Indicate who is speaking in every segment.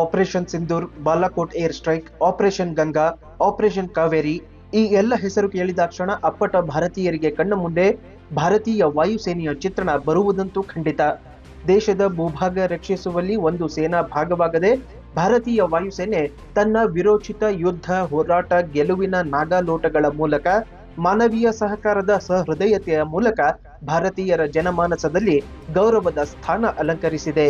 Speaker 1: Operation Sindoor, Balakot air strike, operation Ganga, operation Kaveri ಈ ಎಲ್ಲ ಹೆಸರು ಕೇಳಿದಾಕ್ಷಣ ಅಪ್ಪಟ ಭಾರತೀಯರಿಗೆ ಕಣ್ಣ ಮುಂದೆ ಭಾರತೀಯ ವಾಯುಸೇನೆಯ ಚಿತ್ರಣ ಬರುವುದಂತೂ ಖಂಡಿತ. ದೇಶದ ಭೂಭಾಗ ರಕ್ಷಿಸುವಲ್ಲಿ ಒಂದು ಸೇನಾ ಭಾಗವಾಗದೆ ಭಾರತೀಯ ವಾಯುಸೇನೆ ತನ್ನ ವಿರೋಚಿತ ಯುದ್ಧ ಹೋರಾಟ ಗೆಲುವಿನ ನಾಗಾಲೋಟಗಳ ಮೂಲಕ ಮಾನವೀಯ ಸಹಕಾರದ ಸಹೃದಯತೆಯ ಮೂಲಕ ಭಾರತೀಯರ ಜನಮಾನಸದಲ್ಲಿ ಗೌರವದ ಸ್ಥಾನ ಅಲಂಕರಿಸಿದೆ.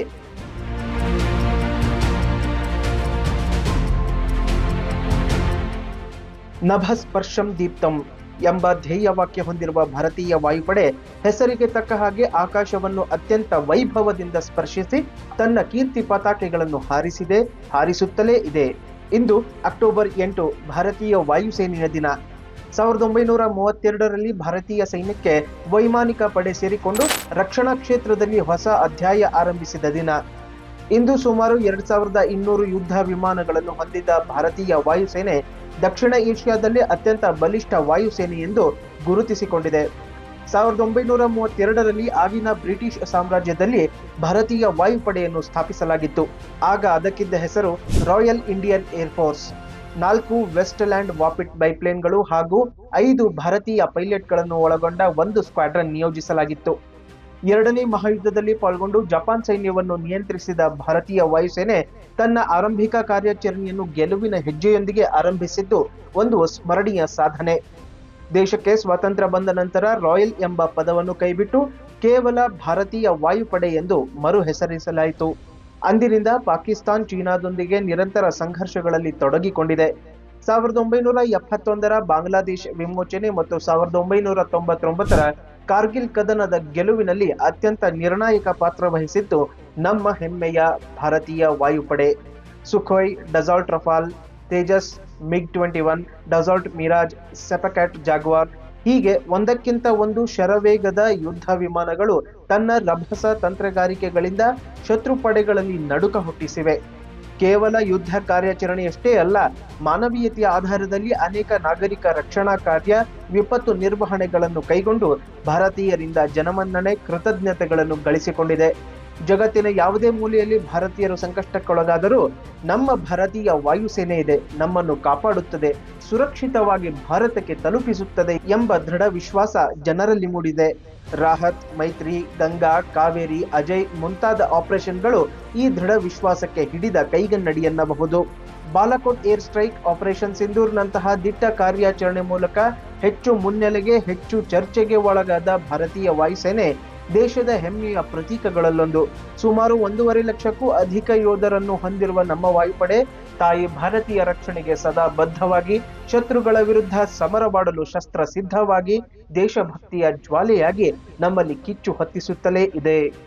Speaker 1: ನಭಸ್ಪರ್ಶಂ ದೀಪ್ತಂ ಎಂಬ ಧ್ಯೇಯ ವಾಕ್ಯ ಹೊಂದಿರುವ ಭಾರತೀಯ ವಾಯುಪಡೆ ಹೆಸರಿಗೆ ತಕ್ಕ ಹಾಗೆ ಆಕಾಶವನ್ನು ಅತ್ಯಂತ ವೈಭವದಿಂದ ಸ್ಪರ್ಶಿಸಿ ತನ್ನ ಕೀರ್ತಿ ಪತಾಕೆಗಳನ್ನು ಹಾರಿಸಿದೆ, ಹಾರಿಸುತ್ತಲೇ ಇದೆ. ಇಂದು ಅಕ್ಟೋಬರ್ ಎಂಟು, ಭಾರತೀಯ ವಾಯುಸೇನೆಯ ದಿನ. ಸಾವಿರದ ಒಂಬೈನೂರ ಮೂವತ್ತೆರಡರಲ್ಲಿ ಭಾರತೀಯ ಸೈನ್ಯಕ್ಕೆ ವೈಮಾನಿಕ ಪಡೆ ಸೇರಿಕೊಂಡು ರಕ್ಷಣಾ ಕ್ಷೇತ್ರದಲ್ಲಿ ಹೊಸ ಅಧ್ಯಾಯ ಆರಂಭಿಸಿದ ದಿನ. ಇಂದು ಸುಮಾರು ಎರಡ್ ಸಾವಿರದ ಇನ್ನೂರು ಯುದ್ಧ ವಿಮಾನಗಳನ್ನು ಹೊಂದಿದ್ದ ಭಾರತೀಯ ವಾಯುಸೇನೆ ದಕ್ಷಿಣ ಏಷ್ಯಾದಲ್ಲಿ ಅತ್ಯಂತ ಬಲಿಷ್ಠ ವಾಯುಸೇನೆ ಎಂದು ಗುರುತಿಸಿಕೊಂಡಿದೆ. ಸಾವಿರದ ಒಂಬೈನೂರ ಮೂವತ್ತೆರಡರಲ್ಲಿ ಆಗಿನ ಬ್ರಿಟಿಷ್ ಸಾಮ್ರಾಜ್ಯದಲ್ಲಿ ಭಾರತೀಯ ವಾಯುಪಡೆಯನ್ನು ಸ್ಥಾಪಿಸಲಾಗಿತ್ತು. ಆಗ ಅದಕ್ಕಿದ್ದ ಹೆಸರು ರಾಯಲ್ ಇಂಡಿಯನ್ ಏರ್ಫೋರ್ಸ್ ನಾಲ್ಕು ವೆಸ್ಟ್ಲ್ಯಾಂಡ್ ವಾಪಿಟ್ ಬೈಪ್ಲೇನ್ಗಳು ಹಾಗೂ ಐದು ಭಾರತೀಯ ಪೈಲಟ್ಗಳನ್ನು ಒಳಗೊಂಡ ಒಂದು ಸ್ಕ್ವಾಡ್ರನ್ ನಿಯೋಜಿಸಲಾಗಿತ್ತು. ಎರಡನೇ ಮಹಾಯುದ್ಧದಲ್ಲಿ ಪಾಲ್ಗೊಂಡು ಜಪಾನ್ ಸೈನ್ಯವನ್ನು ನಿಯಂತ್ರಿಸಿದ ಭಾರತೀಯ ವಾಯುಸೇನೆ ತನ್ನ ಆರಂಭಿಕ ಕಾರ್ಯಾಚರಣೆಯನ್ನು ಗೆಲುವಿನ ಹೆಜ್ಜೆಯೊಂದಿಗೆ ಆರಂಭಿಸಿದ್ದು ಒಂದು ಸ್ಮರಣೀಯ ಸಾಧನೆ. ದೇಶಕ್ಕೆ ಸ್ವಾತಂತ್ರ್ಯ ಬಂದ ನಂತರ ರಾಯಲ್ ಎಂಬ ಪದವನ್ನು ಕೈಬಿಟ್ಟು ಕೇವಲ ಭಾರತೀಯ ವಾಯುಪಡೆ ಎಂದು ಮರು ಹೆಸರಿಸಲಾಯಿತು. ಅಂದಿನಿಂದ ಪಾಕಿಸ್ತಾನ್ ಚೀನಾದೊಂದಿಗೆ ನಿರಂತರ ಸಂಘರ್ಷಗಳಲ್ಲಿ ತೊಡಗಿಕೊಂಡಿದೆ. ಸಾವಿರದ ಒಂಬೈನೂರ ಎಪ್ಪತ್ತೊಂದರ ಬಾಂಗ್ಲಾದೇಶ್ ವಿಮೋಚನೆ ಮತ್ತು ಸಾವಿರದ ಒಂಬೈನೂರ ತೊಂಬತ್ತೊಂಬತ್ತರ ಕಾರ್ಗಿಲ್ ಕದನದ ಗೆಲುವಿನಲ್ಲಿ ಅತ್ಯಂತ ನಿರ್ಣಾಯಕ ಪಾತ್ರ ವಹಿಸಿದ್ದು ನಮ್ಮ ಹೆಮ್ಮೆಯ ಭಾರತೀಯ ವಾಯುಪಡೆ. Sukhoi, Dassault Rafale, Tejas MiG twenty one Dassault Mirage, SEPECAT Jaguar ಹೀಗೆ ಒಂದಕ್ಕಿಂತ ಒಂದು ಶರವೇಗದ ಯುದ್ಧ ವಿಮಾನಗಳು ತನ್ನ ರಭಸ ತಂತ್ರಗಾರಿಕೆಗಳಿಂದ ಶತ್ರು ಪಡೆಗಳಲ್ಲಿ ನಡುಕ ಹುಟ್ಟಿಸಿವೆ. ಕೇವಲ ಯುದ್ಧ ಕಾರ್ಯಾಚರಣೆಯಷ್ಟೇ ಅಲ್ಲ, ಮಾನವೀಯತೆಯ ಆಧಾರದಲ್ಲಿ ಅನೇಕ ನಾಗರಿಕ ರಕ್ಷಣಾ ಕಾರ್ಯ, ವಿಪತ್ತು ನಿರ್ವಹಣೆಗಳನ್ನು ಕೈಗೊಂಡು ಭಾರತೀಯರಿಂದ ಜನಮನ್ನಣೆ, ಕೃತಜ್ಞತೆಗಳನ್ನು ಗಳಿಸಿಕೊಂಡಿದೆ. ಜಗತ್ತಿನ ಯಾವುದೇ ಮೂಲೆಯಲ್ಲಿ ಭಾರತೀಯರು ಸಂಕಷ್ಟಕ್ಕೊಳಗಾದರೂ ನಮ್ಮ ಭಾರತೀಯ ವಾಯುಸೇನೆ ಇದೆ, ನಮ್ಮನ್ನು ಕಾಪಾಡುತ್ತದೆ. ಸುರಕ್ಷಿತವಾಗಿ ಭಾರತಕ್ಕೆ ತಲುಪಿಸುತ್ತದೆ ಎಂಬ ದೃಢ ವಿಶ್ವಾಸ ಜನರಲ್ಲಿ ಮೂಡಿದೆ. ರಾಹತ್, ಮೈತ್ರಿ, ಗಂಗಾ, ಕಾವೇರಿ, ಅಜಯ್ ಮುಂತಾದ ಆಪರೇಷನ್ಗಳು ಈ ದೃಢ ವಿಶ್ವಾಸಕ್ಕೆ ಹಿಡಿದ ಕೈಗನ್ನಡಿಯನ್ನಬಹುದು ಬಾಲಾಕೋಟ್ ಏರ್ ಸ್ಟ್ರೈಕ್ ಆಪರೇಷನ್ ಸಿಂಧೂರ್ನಂತಹ ದಿಟ್ಟ ಕಾರ್ಯಾಚರಣೆ ಮೂಲಕ ಹೆಚ್ಚು ಮುನ್ನೆಲೆಗೆ, ಹೆಚ್ಚು ಚರ್ಚೆಗೆ ಒಳಗಾದ ಭಾರತೀಯ ವಾಯುಸೇನೆ ದೇಶದ ಹೆಮ್ಮೆಯ ಪ್ರತೀಕಗಳಲ್ಲೊಂದು. ಸುಮಾರು ಒಂದೂವರೆ ಲಕ್ಷಕ್ಕೂ ಅಧಿಕ ಯೋಧರನ್ನು ಹೊಂದಿರುವ ನಮ್ಮ ವಾಯುಪಡೆ, ತಾಯಿ ಭಾರತೀಯ ರಕ್ಷಣೆಗೆ ಸದಾ ಬದ್ಧವಾಗಿ, ಶತ್ರುಗಳ ವಿರುದ್ಧ ಸಮರ ಮಾಡಲು ಶಸ್ತ್ರ ಸಿದ್ಧವಾಗಿ ದೇಶಭಕ್ತಿಯ ಜ್ವಾಲೆಯಾಗಿ ನಮ್ಮಲ್ಲಿ ಕಿಚ್ಚು ಹೊತ್ತಿಸುತ್ತಲೇ ಇದೆ.